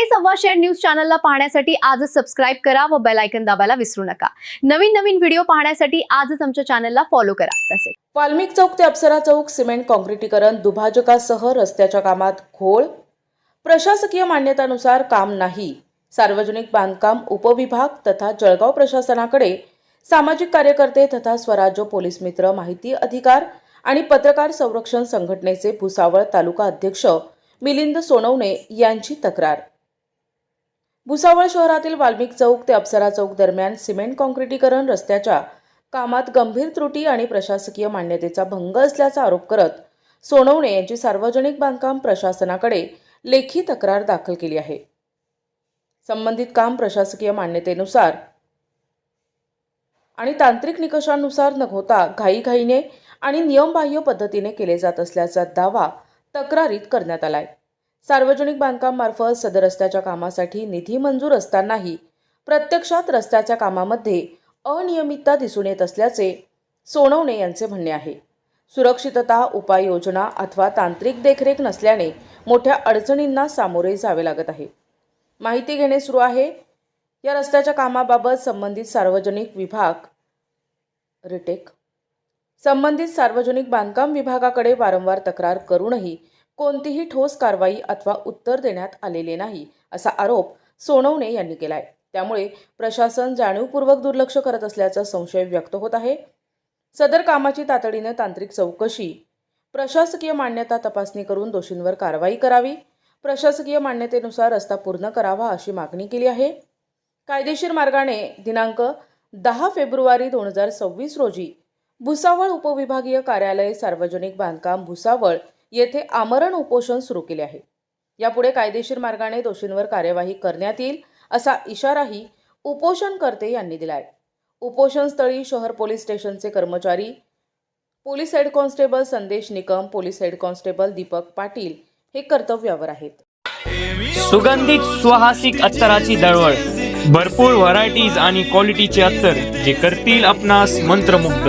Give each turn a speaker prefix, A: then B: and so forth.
A: सकाळी सव्वा share news चॅनलला पाहण्यासाठी आजच सबस्क्राईब करा व बेलायकन दाबायला विसरू नका. नवीन नवीन व्हिडिओ पाहण्यासाठी आजच आमच्या चॅनलला फॉलो करा. तसेच
B: वाल्मिक चौक ते अप्सरा चौक सिमेंट काँक्रिटीकरण दुभाजकासह रस्त्याच्या कामात घोळ? प्रशासकीय मान्यतानुसार काम नाही. सार्वजनिक बांधकाम उपविभाग तथा जळगाव प्रशासनाकडे सामाजिक कार्यकर्ते तथा स्वराज्य पोलीस मित्र माहिती अधिकार आणि पत्रकार संरक्षण संघटनेचे भुसावळ तालुका अध्यक्ष मिलिंद सोनवणे यांची तक्रार. भुसावळ शहरातील वाल्मिक चौक ते अप्सरा चौक दरम्यान सिमेंट काँक्रिटीकरण रस्त्याच्या कामात गंभीर त्रुटी आणि प्रशासकीय मान्यतेचा भंग असल्याचा आरोप करत सोनवणे यांची सार्वजनिक बांधकाम प्रशासनाकडे लेखी तक्रार दाखल केली आहे. संबंधित काम प्रशासकीय मान्यतेनुसार आणि तांत्रिक निकषांनुसार न होता घाईघाईने आणि नियमबाह्य पद्धतीने केले जात असल्याचा दावा तक्रारीत करण्यात आला आहे सार्वजनिक बांधकाम मार्फत सदर रस्त्याच्या कामासाठी निधी मंजूर असतानाही प्रत्यक्षात रस्त्याच्या कामामध्ये अनियमितता दिसून येत असल्याचे सोनवणे यांचे म्हणणे आहे. सुरक्षितता उपाययोजना अथवा तांत्रिक देखरेख नसल्याने मोठ्या अडचणींना सामोरे जावे लागत आहे. माहिती घेणे सुरू आहे. या रस्त्याच्या कामाबाबत संबंधित सार्वजनिक विभाग रिटेक संबंधित सार्वजनिक बांधकाम विभागाकडे वारंवार तक्रार करूनही कोणतीही ठोस कारवाई अथवा उत्तर देण्यात आलेले नाही असा आरोप सोनवणे यांनी केला आहे त्यामुळे प्रशासन जाणीवपूर्वक दुर्लक्ष करत असल्याचा संशय व्यक्त होत आहे. सदर कामाची तातडीने तांत्रिक चौकशी. प्रशासकीय मान्यता तपासणी करून दोषींवर कारवाई करावी. प्रशासकीय मान्यतेनुसार रस्ता पूर्ण करावा अशी मागणी केली आहे. कायदेशीर मार्गाने दिनांक दहा फेब्रुवारी दोन हजार सव्वीस रोजी भुसावळ उपविभागीय कार्यालय सार्वजनिक बांधकाम भुसावळ येथे आमरण उपोषण सुरू केले आहे. यापुढे कायदेशीर मार्गाने दोषींवर कार्यवाही करण्यात येईल असा इशाराही उपोषणकर्ते यांनी दिला आहे उपोषणस्थळी शहर पोलीस स्टेशनचे कर्मचारी police head constable Sandesh Nikam police head constable Deepak Patil हे कर्तव्यावर आहेत.
C: सुगंधित सुहासिक अत्तराची दळवळ भरपूर व्हरायटीज आणि क्वालिटीचे अत्तर जे करतील आपणास मंत्रमुग्ध.